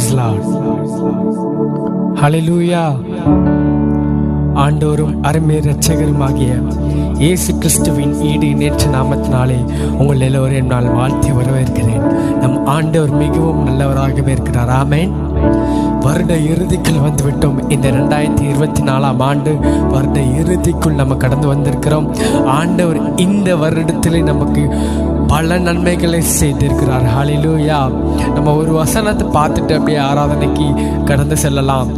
Price Lord ஹalleluya ஆண்டோரும் அருமை இரட்சகருமாகிய இயேசு கிறிஸ்துவின் ஈடு நேற்று நாமத்தினாலே உங்கள் எல்லோரையும் நான் வாழ்த்தி வரவேற்கிறேன். நம் ஆண்டவர் மிகவும் நல்லவராகவே இருக்கிறார். ஆமேன். வருட இறுதிக்குள் வந்துவிட்டோம். இந்த ரெண்டாயிரத்தி இருபத்தி நாலாம் ஆண்டு வருட இறுதிக்குள் நம்ம கடந்து வந்திருக்கிறோம். ஆண்டவர் இந்த வருடத்திலே நமக்கு பல நன்மைகளை செய்திருக்கிறார். ஹலிலூயா நம்ம ஒரு வசனத்தை பார்த்துட்டு அப்படியே ஆராதனைக்கு கடந்து செல்லலாம்.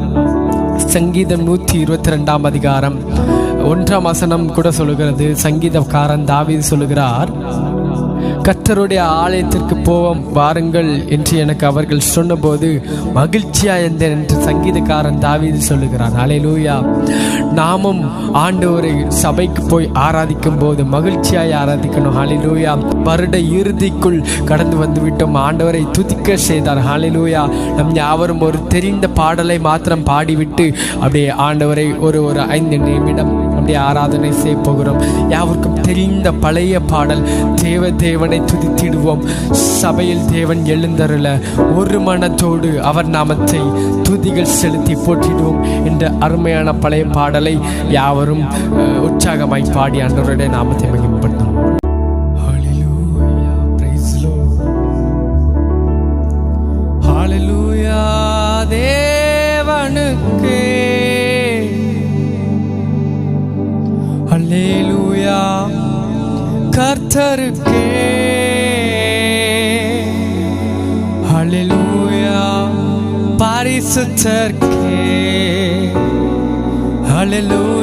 சங்கீதம் நூற்றி இருபத்தி ரெண்டாம் அதிகாரம் ஒன்றாம் வசனம் கூட சொல்லுகிறது. சங்கீதக்காரன் தாவி சொல்லுகிறார் கத்தருடைய ஆலயத்திற்கு போவோம். வாருங்கள் என்று எனக்கு அவர்கள் சொன்னபோது மகிழ்ச்சியா இருந்தேன் என்று சங்கீதக்காரன் தாவீது சொல்லுகிறான். அலையலூயா நாமும் ஆண்டவரை சபைக்கு போய் ஆராதிக்கும் போது மகிழ்ச்சியாய் ஆராதிக்கணும். ஹாலிலூயா வருட இறுதிக்குள் கடந்து வந்து விட்டோம் ஆண்டவரை துதிக்க செய்தார். ஹாலிலூயா நம் யாவரும் ஒரு தெரிந்த பாடலை மாத்திரம் பாடிவிட்டு அப்படியே ஆண்டவரை ஒரு ஒரு ஐந்து நிமிடம் அப்படியே ஆராதனை செய்ய போகிறோம். யாவருக்கும் தெரிந்த பழைய பாடல் தேவ தேவனை துதித்திடுவோம். சபையில் தேவன் எழுந்தருள ஒரு மனத்தோடு அவர் நாமத்தை துதிகள் செலுத்தி போற்றிடுவோம் என்ற அருமையான பழைய பாடலை யாவரும் உற்சாகமாய் பாடி அன்றவருடைய நாமத்தை கர்த்தருக்கே அல்லேலூயா பரிசுத்தர்க்கே. அல்லேலூயா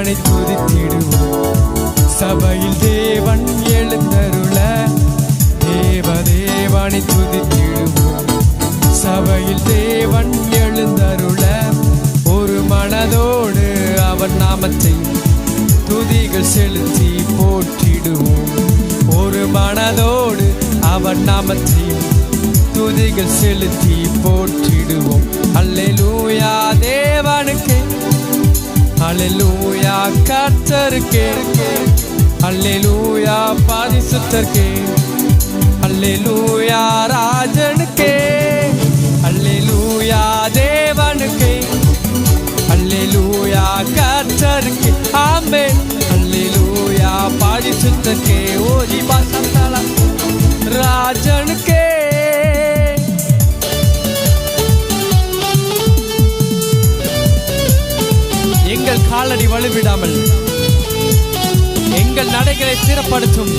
தேவனை துதித்திடுவோம். சபையில் தேவன் எழுந்தருள தேவ தேவனை துதித்திடுவோம். சபையில் தேவன் எழுந்தருள ஒரு மனதோடு அவன் நாமத்தை துதிகள் செலுத்தி போற்றிடுவோம். ஒரு மனதோடு அவன் நாமத்தை துதிகள் செலுத்தி போற்றிடுவோம். அல்லேலூயா தேவனுக்கு அல்லேலூயா கர்த்தருக்கே அல்லேலூயா பரிசுத்தருக்கே அல்லேலூயா ராஜனுக்கே அல்லேலூயா தேவனுக்கே அல்லேலூயா கர்த்தருக்கே ஆமென் அல்லேலூயா பரிசுத்தருக்கே ஓதி பாசத்தல ராஜனுக்கே காலடி வலுவிடாமல். எங்கள் நடைகளை சிறப்படுத்தும்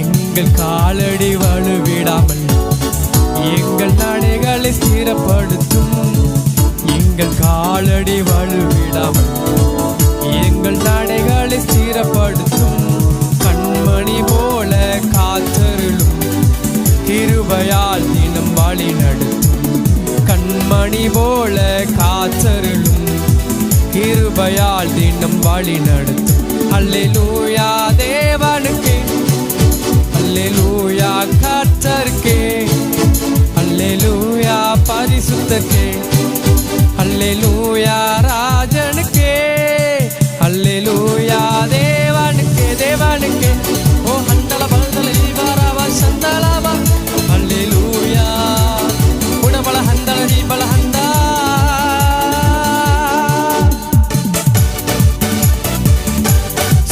எங்கள் காலடி வலுவிடாமல் எங்கள் நடைகளை சீரப்படுத்தும் எங்கள் காலடி வலுவிடாமல் எங்கள் நடைகளை சீரப்படுத்தும் தினம் நடத்தும் அல்லேலூயா. தேவனுக்கு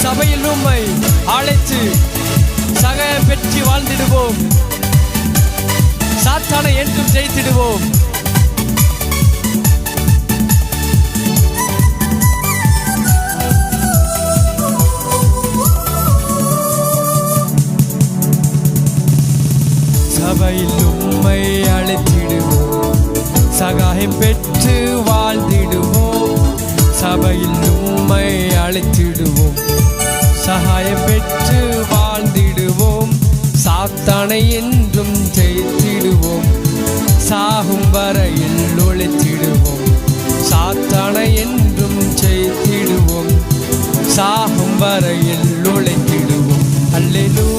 சபையில் உண்மை அழைத்து சகாயம் பெற்று வாழ்ந்திடுவோம். சாத்தானை என்றும் ஜெயித்திடுவோம். சபையில் உண்மை அழைத்திடுவோம். சகாயம் பெற்று வாழ்ந்திடுவோம். சபையில் உண்மை அழைத்திடுவோம். சகாயம் பெற்று வாழ்ந்திடுவோம். சாத்தானை என்றும் ஜெயித்திடுவோம். சாகும் வரையில் ஒழித்திடுவோம் சாத்தானை என்றும் ஜெயித்திடுவோம். சாகும் வரையில் ஒழித்திடுவோம் அல்லேலூ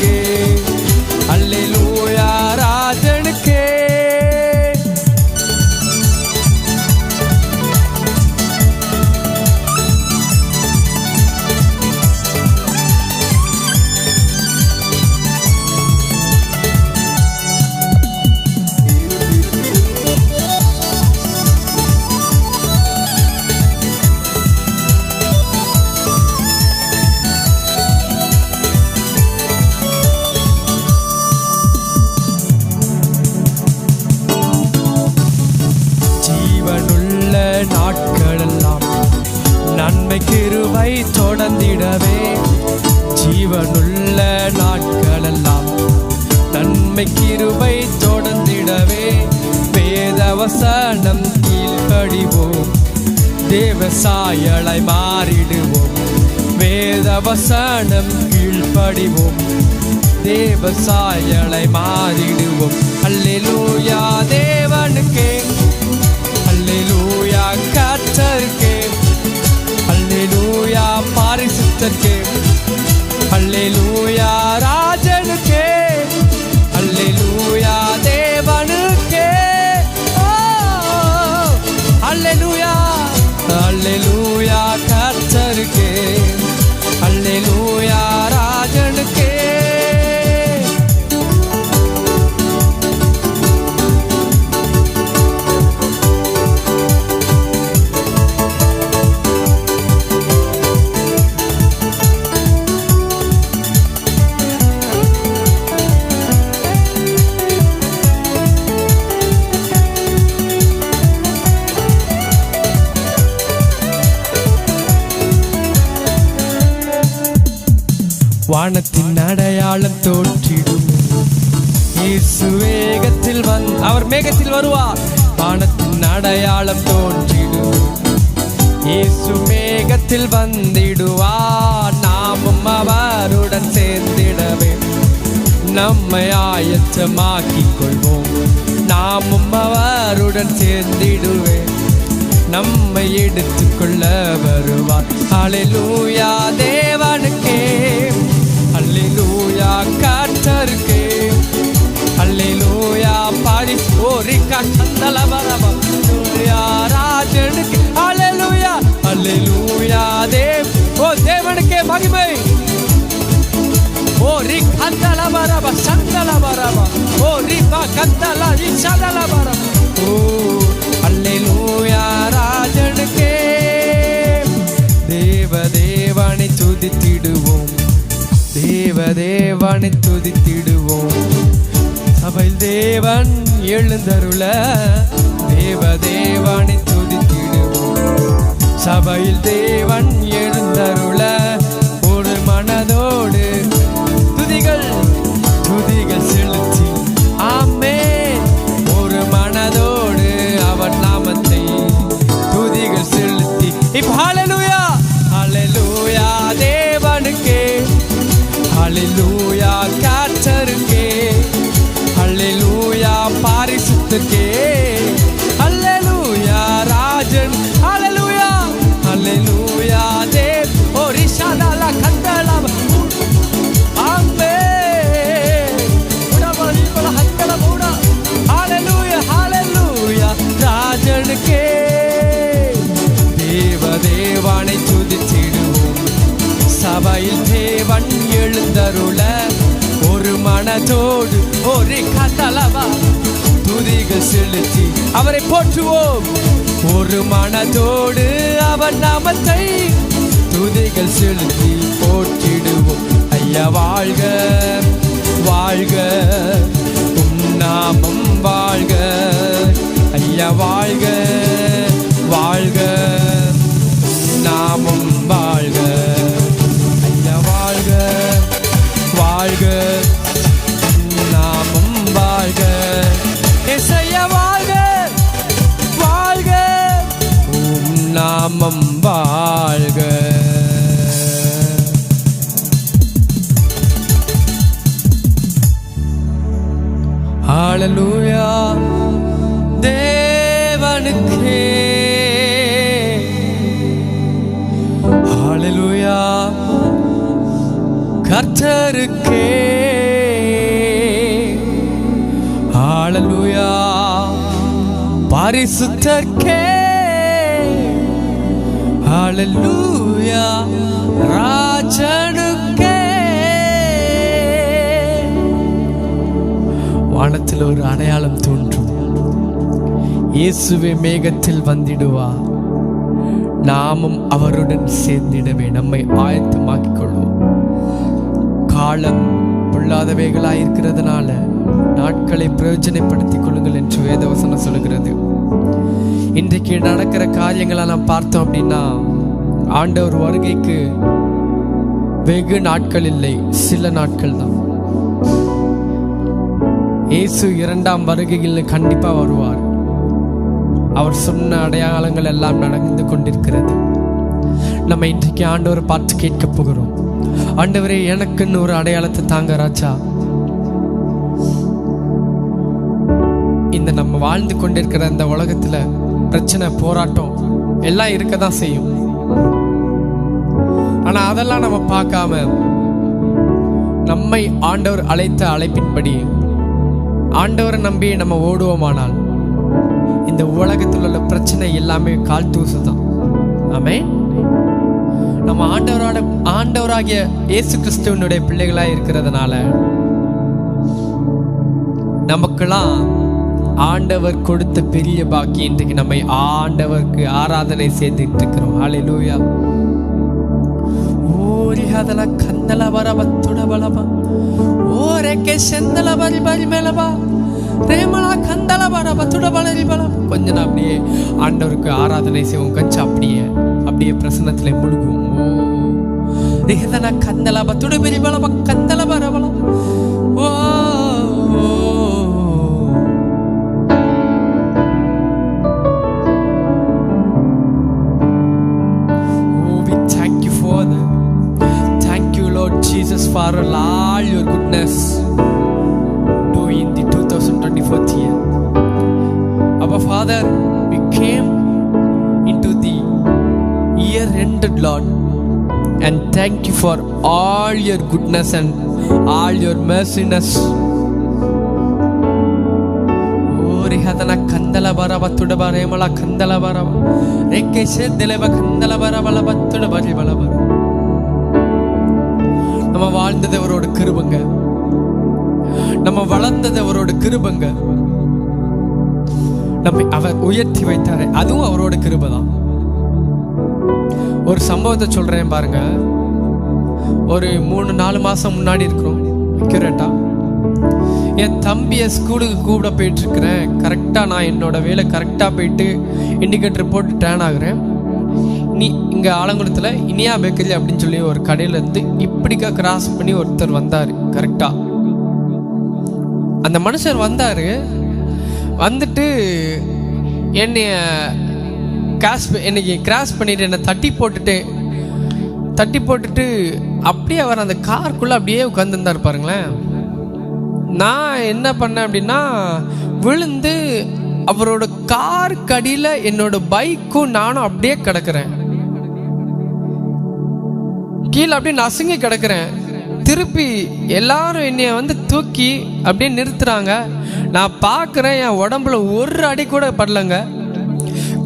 பாரிசுத்தருக்கே தேவசாயலை மாறிடுவோம். அல்லூயா தேவனுக்கே. அல்லூயா கர்த்தருக்கே. அல்லூயா பாரிசுத்தருக்கே. அல்லூயா ஞானத்தின் அடையாளம் தோற்றிடும். வேகத்தில் வந் அவர் மேகத்தில் வருவார். பானத்தின் அடையாளம் தோன்றிடும். இயேசு மேகத்தில் வந்திடுவார். நாமும் அவருடன் சேர்ந்திடவே நம்மை ஆயத்தமாக்கிக் கொள்வோம். நாமும் அவருடன் சேர்ந்திடுவேன். நம்மை எடுத்துக்கொள்ள வருவார். ஹalleluya தேவனுக்கே. ரி பா கந்தல ரி சதல பரப ஓ அல்லேலூயா ராஜனுக்கே. தேவ தேவனை துதித்திடுவோம். தேவ தேவனை துதித்திடுவோம். சபையில் தேவன் எழுந்தருள தேவ தேவனை துதித்திடுவோம். சபையில் தேவன் எழுந்தருள எழுந்தருள ஒரு மனதோடு ஒரு கதலவா துதிகள் செலுத்தி அவரை போற்றுவோம். ஒரு மனதோடு அவர் நாமத்தை துதிகள் செலுத்தி போற்றிடுவோம். ஐயா வாழ்க வாழ்க. உம் நாமம் வாழ்க. ஐயா வாழ்க வாழ்க. நாமம் நாமும் வாழ்க. இசைய வாழ்க. வாழ்க. உம் நாமம் வாழ்க. ஆளலூயா தேவனுக்கே. Hallelujah. கர்த்தருக்கே. ஆளலுயா பரிசுத்தர்க்கே. ஆளலுயா ராஜனுக்கே. வானத்தில் ஒரு அடையாளம் தோன்றும். இயேசுவே மேகத்தில் வந்திடுவார் நாமும் அவருடன் சேர்ந்திடவே நம்மை ஆயத்தமாக்கிக் கொள்வோம் காலம் பொல்லாதவைகளாய் இருக்கிறதுனால நாட்களை பிரயோஜனப்படுத்திக் கொள்ளுங்கள் என்று வேதவசனம் சொல்லுகிறது. இன்றைக்கு நடக்கிற காரியங்களை நாம் பார்த்தோம் அப்படின்னா ஆண்டவர் வருகைக்கு வெகு நாட்கள் இல்லை சில நாட்கள் தான். இயேசு இரண்டாம் வருகையில் கண்டிப்பா வருவார். அவர் சொன்ன அடையாளங்கள் எல்லாம் நடந்து கொண்டிருக்கிறது. நம்ம இன்றைக்கு ஆண்டவர் பார்த்து கேட்க போகிறோம். ஆண்டவரே எனக்குன்னு ஒரு அடையாளத்தை தாங்க ராஜா. இந்த நம்ம வாழ்ந்து கொண்டிருக்கிற இந்த உலகத்துல பிரச்சனை போராட்டம் எல்லாம் இருக்க தான் செய்யும். ஆனா அதெல்லாம் நம்ம பார்க்காம நம்மை ஆண்டவர் அழைத்த அழைப்பின்படி ஆண்டவரை நம்பி நம்ம ஓடுவோமானால் இந்த உலகத்தில் உள்ள பிரச்சனை எல்லாமே கால் தூசு தான் ஆமே நம்ம ஆண்டவரோட ஆண்டவராகிய இயேசு கிறிஸ்துவனுடைய பிள்ளைகளா இருக்கிறதுனால நமக்கெல்லாம் ஆண்டவர் கொடுத்த பெரிய பாக்கி இன்றைக்கு நம்மை ஆண்டவருக்கு ஆராதனை செய்துட்டு இருக்கிறோம் ஆலை லூயா ஓரிஹாதல கந்தல வரவத்துட பலமா ஓரேக்கே செந்தல வரி வரி மேலவா பிரேமலா கந்தல வரவத்துட வளரி பலம் கொஞ்ச நான் அப்படியே ஆண்டவருக்கு ஆராதனை செய்வோம். கச்சு அப்படியே. அப்படியே பிரசன்னத்தில் முழுகும் ஓ ரிஹதன கந்தல பத்துடபெரி பலப கந்தல பரபல ஓ Oh, we thank you for that. Thank you, Lord Jesus, for all your goodness doing the 2024th year. Our Father, ended, Lord, and thank you for all your goodness and all your merciness. ರಿಹದನ ಕಂದಲ ಬರವ ತುಡಬ ರೇಮಳ ಕಂದಲ ಬರವ ರೇಕೆ செந்தலவ கந்தல பரவல பத்துட பரி பலபர நம்ம வாழ்ந்தது அவரோட கிருபங்க நம்ம வளர்ந்தது அவரோட கிருபங்க நம்மை அவர் உயர்த்தி வைத்தாரு அதுவும் அவரோட கிருபை தான் ஒரு சம்பவத்தை சொல்கிறேன் பாருங்க. ஒரு மூணு நாலு மாதம் முன்னாடி இருக்கிறோம். அக்யூரேட்டா என் தம்பியை ஸ்கூலுக்கு கூப்பிட போயிட்டு இருக்கிறேன் கரெக்டாக நான் என்னோட வேலை கரெக்டாக போயிட்டு இண்டிகேட்டர் போட்டு டேன் ஆகுறேன். நீ இங்கே ஆலங்குளத்தில் இனியா பேக்கரி அப்படின்னு சொல்லி ஒரு கடையிலேருந்து இப்படிக்கா கிராஸ் பண்ணி ஒருத்தர் வந்தார். கரெக்டாக அந்த மனுஷர் வந்தார். வந்துட்டு என்னைய கிராஸ் என்னைக்கு கிராஸ் பண்ணிட்டு என்னை தட்டி போட்டுட்டு தட்டி போட்டுட்டு அப்படியே அவர் அந்த காருக்குள்ளே அப்படியே உட்காந்துருந்தார் பாருங்களேன். நான் என்ன பண்ணேன் அப்படின்னா விழுந்து அவரோட கார் கடியில் என்னோட பைக்கும் நானும் அப்படியே கிடக்குறேன். கீழே அப்படியே நசுங்கி கிடக்குறேன். திருப்பி எல்லாரும் என்னைய வந்து தூக்கி அப்படியே நிறுத்துறாங்க. நான் பார்க்குறேன் என் உடம்புல ஒரு அடி கூட படலங்க.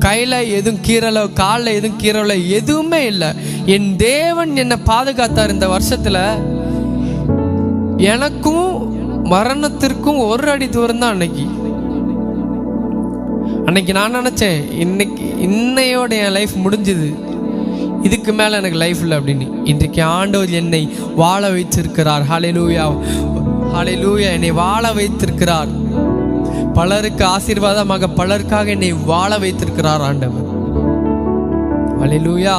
கையில் எதுவும் கீரலோ காலில் எதுவும் கீரலோ எதுவுமே இல்லை. என் தேவன் என்னை பாதுகாத்தார் இந்த வருஷத்தில். எனக்கும் மரணத்திற்கும் ஒரு அடி தூரம் தான் அன்னைக்கு. அன்னைக்கு நான் நினச்சேன் இன்னைக்கு இன்னையோட என் லைஃப் முடிஞ்சுது. இதுக்கு மேலே எனக்கு லைஃப் இல்லை அப்படின்னு. இன்றைக்கு ஆண்டவர் என்னை வாழ வைத்திருக்கிறார். ஹலை லூயா ஹலை லூயா என்னை வாழ வைத்திருக்கிறார். பலருக்கு ஆசீர்வாதமாக பலருக்காக என்னை வாழ வைத்திருக்கிறார் ஆண்டவர். அலிலூயா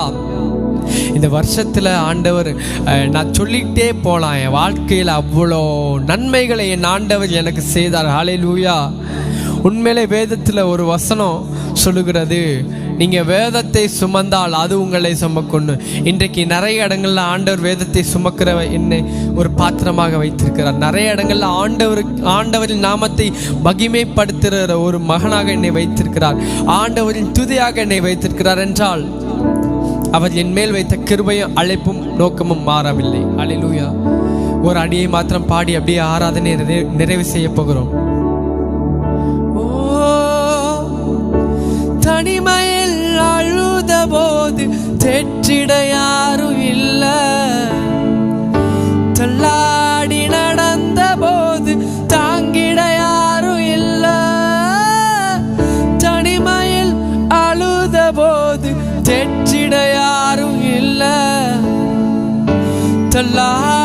இந்த வருஷத்தில் ஆண்டவர் நான் சொல்லிக்கிட்டே போகலாம் என் வாழ்க்கையில் அவ்வளோ நன்மைகளை என் ஆண்டவர் எனக்கு செய்தார். ஹalleluya உண்மையிலே வேதத்தில் ஒரு வசனம் சொல்லுகிறது. நீங்கள் வேதத்தை சுமந்தால் அது உங்களை சுமக்கணும் இன்றைக்கு நிறைய இடங்கள்ல ஆண்டவர் வேதத்தை சுமக்கிற என்னை ஒரு பாத்திரமாக வைத்திருக்கிறார். நிறைய இடங்கள்ல ஆண்டவர் ஆண்டவரின் நாமத்தை மகிமைப்படுத்துகிற ஒரு மகனாக என்னை வைத்திருக்கிறார். ஆண்டவரின் துதியாக என்னை வைத்திருக்கிறார் என்றால் அவர் என் மேல் வைத்த கிருபையும் அழைப்பும் நோக்கமும் மாறவில்லை. அலிலூயா ஒரு அடியை மாத்திரம் பாடி அப்படியே ஆராதனை நிறைவு- நிறைவு செய்ய போகிறோம். ஓ, தனிமை போது தெற்றிட யாரும் இல்ல தள்ளாடி நடந்த போது தாங்கிட யாரும் இல்ல தனிமையில் அழுத போது தெற்றிட யாரும் இல்ல தள்ளாடி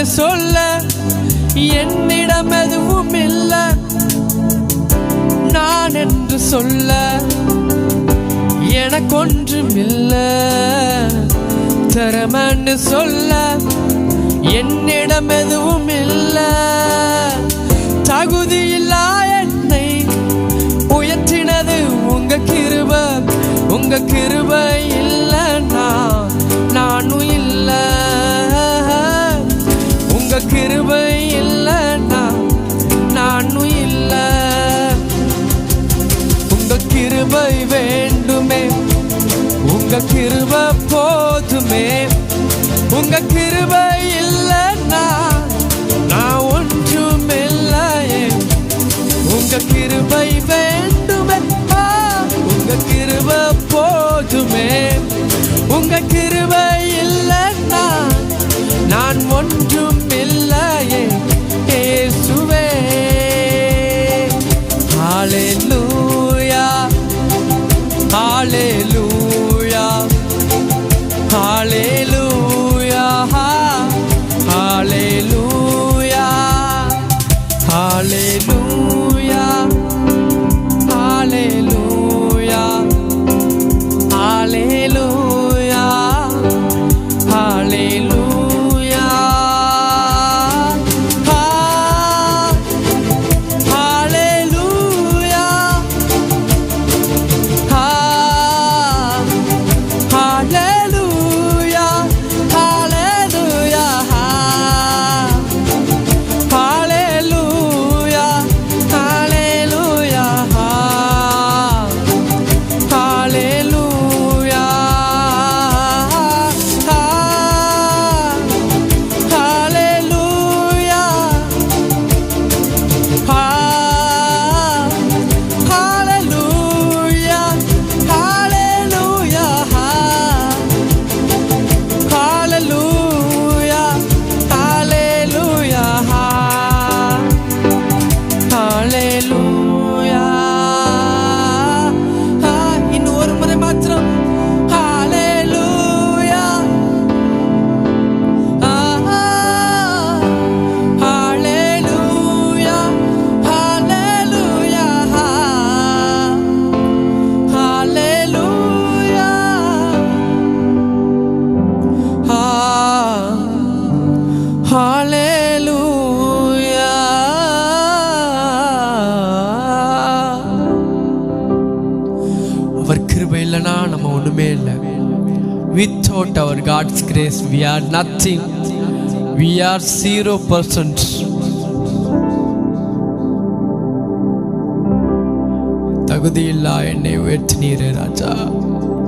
என்று சொல்ல என்னிடம் எதுவும் இல்ல. நான் என்று சொல்ல எனக்கொன்றும் ஒன்றுமில்ல தரமன்னு சொல்ல என்னிடம் எதுவும் இல்ல தகுதியில்லா என்னை உயர்த்தினது உங்க கிருப உங்க கிருபை. வேண்டுமே. உங்க கிருப போதுமே. உங்க கிருப இல்லைன்னா நான் ஒன்றும் இல்லையே உங்க கிருபை வேண்டுமே. உங்க கிருப போதுமே. உங்க கிருபை இல்லைன்னா நான் ஒன்று grace, we are nothing. We are zero percent. தகுதியில்லா என்னை உயர்த்தினீரே ராஜா.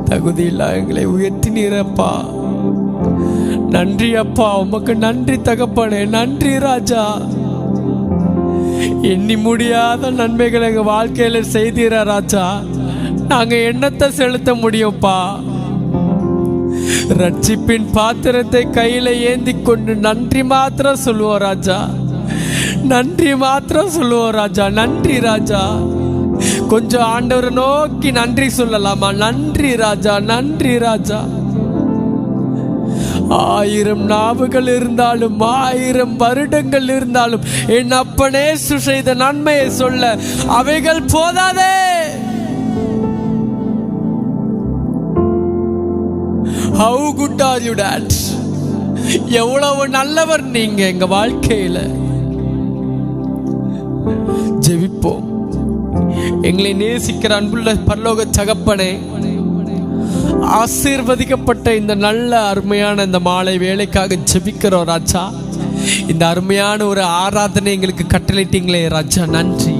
தகுதியில்லா எங்களை உயர்த்தினீரப்பா. நன்றி அப்பா உமக்கு நன்றி தகப்பனே. நன்றி ராஜா. எண்ணி முடியாத நன்மைகளை எங்க வாழ்க்கையில செய்தீரா ராஜா. நாங்க எண்ணத்தை செலுத்த முடியும்ப்பா ரட்சிப்பின் பாத்திரத்தை கையில ஏந்தி கொண்டு நன்றி மாத்திரம் சொல்லுவோம் ராஜா. நன்றி மாத்திரம் சொல்லுவோம் ராஜா. நன்றி ராஜா. கொஞ்சம் ஆண்டவரை நோக்கி நன்றி சொல்லலாமா? நன்றி ராஜா நன்றி ராஜா. ஆயிரம் நாவுகள் இருந்தாலும் ஆயிரம் வருடங்கள் இருந்தாலும் என் அப்பனே சுசெய்த நன்மையை சொல்ல அவைகள் போதாதே. How good are you dad எவ்வளவு நல்லவர் நீங்க எங்க வாழ்க்கையில. ஜெபிப்போம். எங்களை நேசிக்கிற அன்புள்ள பரலோக சகப்பனே ஆசீர்வதிக்கப்பட்ட இந்த நல்ல அருமையான இந்த மாலை வேலைக்காக ஜெபிக்கிறோம் ராஜா. இந்த அருமையான ஒரு ஆராதனை எங்களுக்கு கட்டளைட்டீங்களே ராஜா. நன்றி.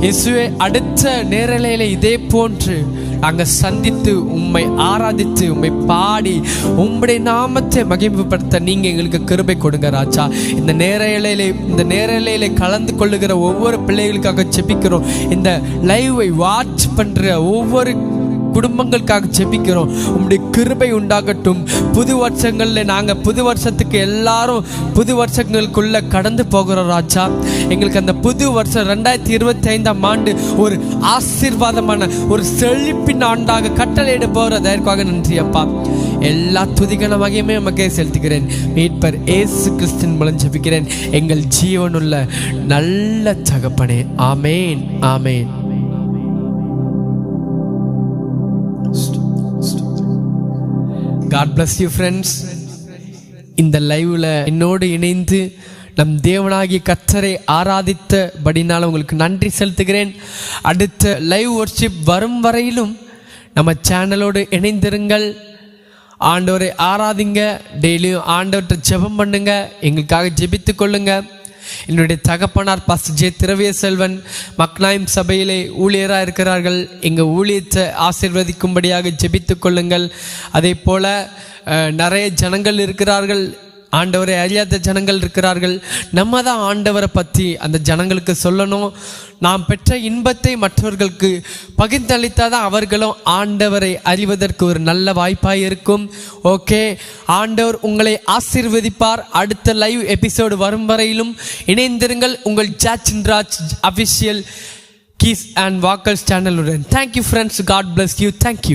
இயேசுவே அடுத்த நேரலையில இதே போன்று அங்கே சந்தித்து உம்மை ஆராதித்து உம்மை பாடி உம்முடைய நாமத்தை மகிமைப்படுத்த நீங்கள் எங்களுக்கு கிருபை கொடுங்க ராஜா. இந்த நேரலையில இந்த நேரலையில கலந்து கொள்ளுகிற ஒவ்வொரு பிள்ளைகளுக்காக ஜெபிக்கிறோம். இந்த லைவை வாட்ச் பண்ணுற ஒவ்வொரு குடும்பங்களுக்காக ஜெபிக்கிறோம். உங்களுடைய கிருபை உண்டாகட்டும். புது வருஷங்களில் நாங்கள் புது வருஷத்துக்கு எல்லாரும் புது வருஷங்களுக்குள்ள கடந்து போகிறோம் ராஜா. எங்களுக்கு அந்த புது வருஷம் ரெண்டாயிரத்தி இருபத்தி ஐந்தாம் ஆண்டு ஒரு ஆசீர்வாதமான ஒரு செழிப்பின் ஆண்டாக கட்டளையிட போகிற தயாரிக்காக நன்றி அப்பா. எல்லா துதிகள வகையுமே நமக்கே செலுத்துகிறேன். மீட்பர் ஏசு கிறிஸ்தின் மூலம் ஜெபிக்கிறேன். எங்கள் ஜீவனுள்ள நல்ல தகப்பனே. ஆமேன். ஆமேன். காட் பிளஸ் யூ ஃப்ரெண்ட்ஸ் இந்த லைவில் என்னோடு இணைந்து நம் தேவனாகிய கத்தரை ஆராதித்தபடினால் உங்களுக்கு நன்றி செலுத்துகிறேன். அடுத்த லைவ் ஒர்ஷிப் வரும் வரையிலும் நம்ம சேனலோடு இணைந்திருங்கள். ஆண்டவரை ஆராதிங்க. டெய்லியும் ஆண்டவர்கிட்ட ஜெபம் பண்ணுங்க. எங்களுக்காக ஜெபித்து கொள்ளுங்கள் என்னுடைய தகப்பனார் பாஸ் ஜே திரவிய செல்வன் மக்னாயம் சபையிலே ஊழியராக இருக்கிறார்கள். எங்கள் ஊழியத்தை ஆசிர்வதிக்கும்படியாக ஜெபித்து கொள்ளுங்கள். அதே போல் அஹ், நிறைய ஜனங்கள் இருக்கிறார்கள். ஆண்டவரை அறியாத ஜனங்கள் இருக்கிறார்கள். நம்ம தான் ஆண்டவரை பற்றி அந்த ஜனங்களுக்கு சொல்லணும். நாம் பெற்ற இன்பத்தை மற்றவர்களுக்கு பகிர்ந்தளித்தால் தான் அவர்களும் ஆண்டவரை அறிவதற்கு ஒரு நல்ல வாய்ப்பாக இருக்கும். ஓகே ஆண்டவர் உங்களை ஆசீர்வதிப்பார். அடுத்த லைவ் எபிசோடு வரும் வரையிலும் இணைந்திருங்கள். உங்கள் Jachin Raj official keys and vocals சேனலுடன் thank you friends God bless you thank you